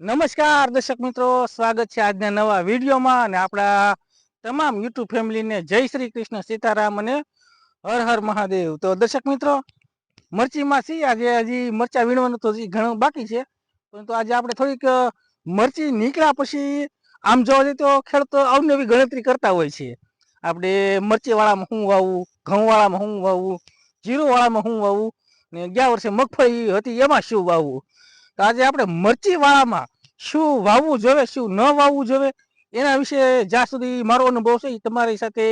નમસ્કાર, દર્શક મિત્રો. સ્વાગત છે આજના નવા વિડીયોમાં અને આપણા તમામ યુટ્યુબ ફેમિલીને જય શ્રી કૃષ્ણ સીતારામ અને હર હર મહાદેવ. તો દર્શક મિત્રો, મરચીમાં છીએ. આજે હજી મરચા વીણવાનું તો હજી ઘણું બાકી છે. પરંતુ આજે આપણે થોડીક મરચી નીકળ્યા પછી આમ જોવા જઈએ તો ખેડૂતો અવનવી ગણતરી કરતા હોય છે. આપણે મરચીવાળામાં શું વાવવું, ઘઉંવાળામાં શું વાવવું, જીરુવાળામાં શું વાવવું ને ગયા વર્ષે મગફળી હતી, એમાં શું વાવવું? તો આજે આપણે મરચી વાળામાં શું વાવવું જોઈએ, શું ન વાવવું જોઈએ, એના વિશે જ્યાં સુધી મારો અનુભવ છે એ તમારી સાથે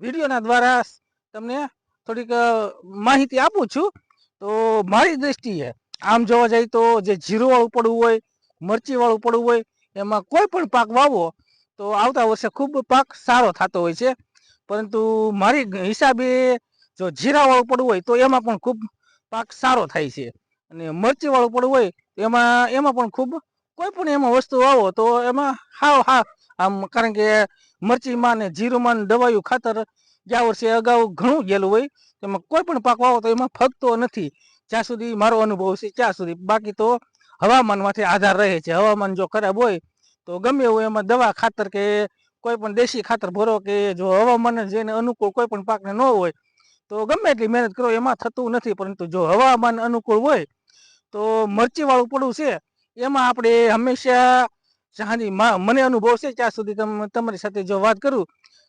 વિડીયોના દ્વારા તમને થોડીક માહિતી આપું છું. તો મારી દ્રષ્ટિએ આમ જોવા જઈએ તો જે જીરુંવાળું પડવું હોય, મરચીવાળું પડવું હોય, એમાં કોઈ પણ પાક વાવો તો આવતા વર્ષે ખૂબ પાક સારો થતો હોય છે. પરંતુ મારી હિસાબે જો જીરાવાળું પડવું હોય તો એમાં પણ ખૂબ પાક સારો થાય છે. અને મરચીવાળું પડવું હોય એમાં એમાં પણ ખૂબ, કોઈ પણ એમાં વસ્તુ વાવો તો એમાં હાવ હા આમ કારણ કે મરચીમાં ને જીરુંમાં ને દવાયું ખાતર ગયા વર્ષે અગાઉ ઘણું ગયેલું હોય, એમાં કોઈ પણ પાક વાવો તો એમાં ફગતો નથી. જ્યાં સુધી મારો અનુભવ છે, ત્યાં સુધી. બાકી તો હવામાનમાંથી આધાર રહે છે. હવામાન જો ખરાબ હોય, તો ગમે એવું એમાં દવા ખાતર કે કોઈ પણ દેશી ખાતર ભરો કે જો હવામાન જેને અનુકૂળ કોઈ પણ પાકને ન હોય, તો ગમે એટલી મહેનત કરો, એમાં થતું નથી. પરંતુ જો હવામાન અનુકૂળ હોય તો મરચી વાળું પડવું છે. એમાં આપણે હંમેશા હાજી મને અનુભવ છે ત્યાં સુધી તમ- તમારી સાથે જો વાત કરું,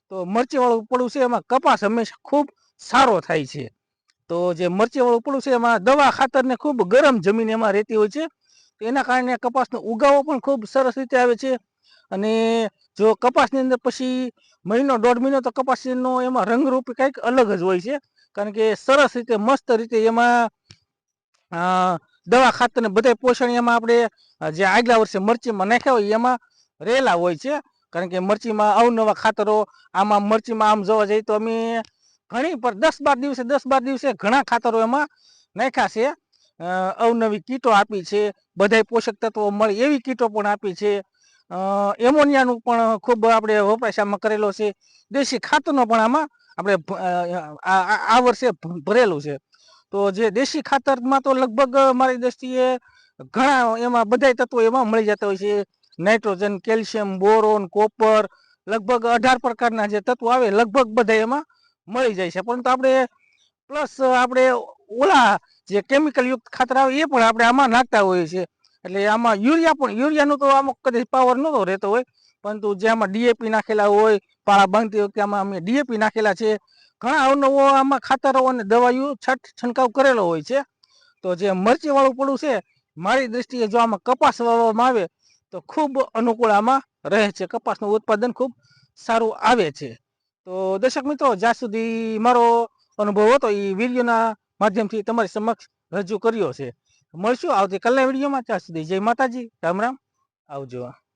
તો મરચી વાળું પડવું છે એમાં કપાસ હંમેશા ખૂબ સારો થાય છે. તો જે મરચી વાળું પડવું છે એમાં દવા ખાતરને ખૂબ ગરમ જમીન એમાં રહેતી હોય છે. એના કારણે કપાસનો ઉગાવો પણ ખૂબ સરસ રીતે આવે છે. અને જો કપાસની અંદર પછી મહિનો, દોઢ મહિનો તો કપાસનો એમાં રંગરૂપ કંઈક અલગ જ હોય છે. કારણ કે સરસ રીતે, મસ્ત રીતે એમાં દવા ખાતર ને બધા એમાં આપણે જે આગલા વર્ષે મરચીમાં નાખ્યા હોય એમાં રહેલા હોય છે. કારણ કે મરચીમાં અવનવા ખાતરો, આમાં મરચીમાં આમ જોવા જઈએ તો અમે ઘણી પર દસ બાર દિવસે, દસ બાર દિવસે ઘણા ખાતરો એમાં નાખ્યા છે. અવનવી કીટો આપી છે. બધાય પોષક તત્વો મળે એવી કીટો પણ આપી છે. એમોનિયાનું પણ ખૂબ આપણે વપરાશ કરેલો છે. દેશી ખાતરનો પણ આમાં આપણે આ વર્ષે ભરેલું છે. તો જે દેશી ખાતરમાં તો લગભગ મારી દ્રષ્ટિએ ઘણા એમાં બધાય તત્વો એમાં મળી જતા હોય છે. નાઇટ્રોજન, કેલ્શિયમ, બોરોન, કોપર, લગભગ અઢાર પ્રકારના જે તત્વો આવે લગભગ બધા એમાં મળી જાય છે. પરંતુ આપણે પ્લસ આપણે ઓલા જે કેમિકલયુક્ત ખાતર આવે એ પણ આપણે આમાં નાખતા હોઈએ છીએ. એટલે આમાં યુરિયા પણ, યુરિયાનું તો અમુક કદાચ પાવર નહોતો રહેતો હોય. પરંતુ જે આમાં ડીએપી નાખેલા હોય, પાળા બાંધતી વખતે આમાં અમે ડીએપી નાખેલા છે. ઘણા અવનવો આમાં ખાતરો અને દવાઈઓ છટ છંટકાવ કરેલો હોય છે. તો જે મરચી વાળું પડું છે, મારી દ્રષ્ટિએ જો આમાં કપાસ વાવવામાં આવે, તો ખૂબ અનુકૂળ આમાં રહે છે. કપાસનું ઉત્પાદન ખૂબ સારું આવે છે. તો દર્શક મિત્રો, જ્યાં સુધી મારો અનુભવ હતો એ વિડીયોના માધ્યમથી તમારી સમક્ષ રજૂ કર્યો છે. મળશું આવતીકાલના વિડીયોમાં. ત્યાં સુધી જય માતાજી. રામ રામ. આવજો.